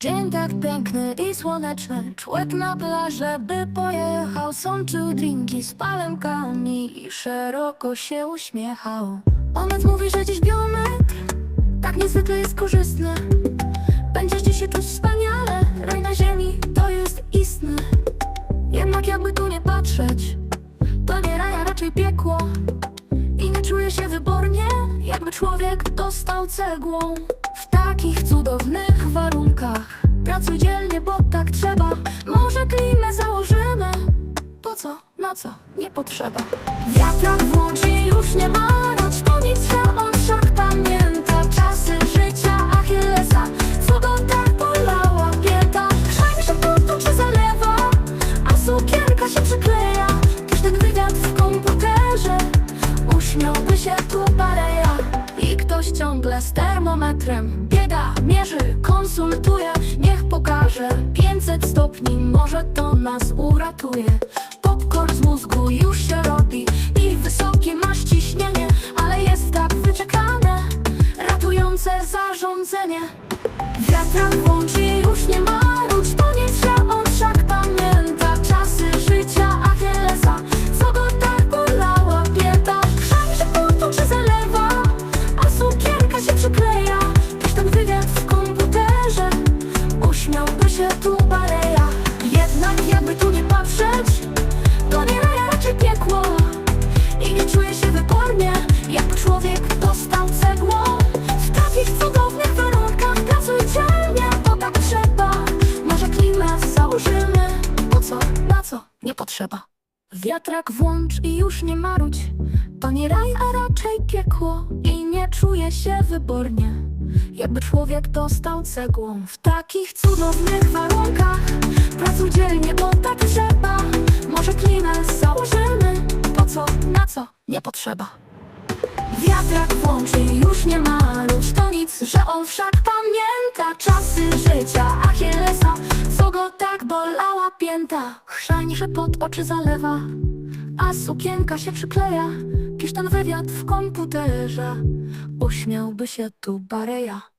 Dzień tak piękny i słoneczny Człowiek na plażę by pojechał. Sączył drinki z palemkami I szeroko się uśmiechał. Onet mówi, że dziś biometr Tak niezwykle jest korzystny Będziesz dziś się czuć wspaniale Raj na ziemi to jest istny. Jednak jakby tu nie patrzeć To nie raj, a raczej piekło. I nie czuję się wybornie Jakby człowiek dostał cegłą. W takich cudownych Pracuj dzielnie, bo tak trzeba Może klimę założymy Po co? Na co? Nie potrzeba Wiatrak włączy Ciągle z termometrem. Biega, mierzy, konsultuje Niech pokaże. 500 stopni Może to nas uratuje. Popcorn z mózgu już się robi. I wysokie masz ciśnienie Ale jest tak wyczekane. Ratujące zarządzenie. Wiatrak włączy już nie marudź się tu bareja Jednak jakby tu nie patrzeć To nie raja, raczej piekło. I nie czuję się wybornie Jak człowiek dostał cegłą W takich cudownych warunkach Pracuj dzielnie, bo tak trzeba. Może klimę założymy Po co, na co, nie potrzeba. Wiatrak włącz i już nie marudź To nie raj, a raczej piekło. I nie czuję się wybornie Jakby człowiek dostał cegłą W takich cudownych warunkach. Pracuj dzielnie, bo tak trzeba. Może klimę założymy. Po co, na co, nie potrzeba. Wiatrak włączy już nie marudź To nic, że on wszak pamięta. Czasy życia Achillesa. Co go tak bolała pięta? Chrzani, że pod oczy zalewa A sukienka się przykleja Pisz ten wywiad w komputerze. Uśmiałby się tu Bareja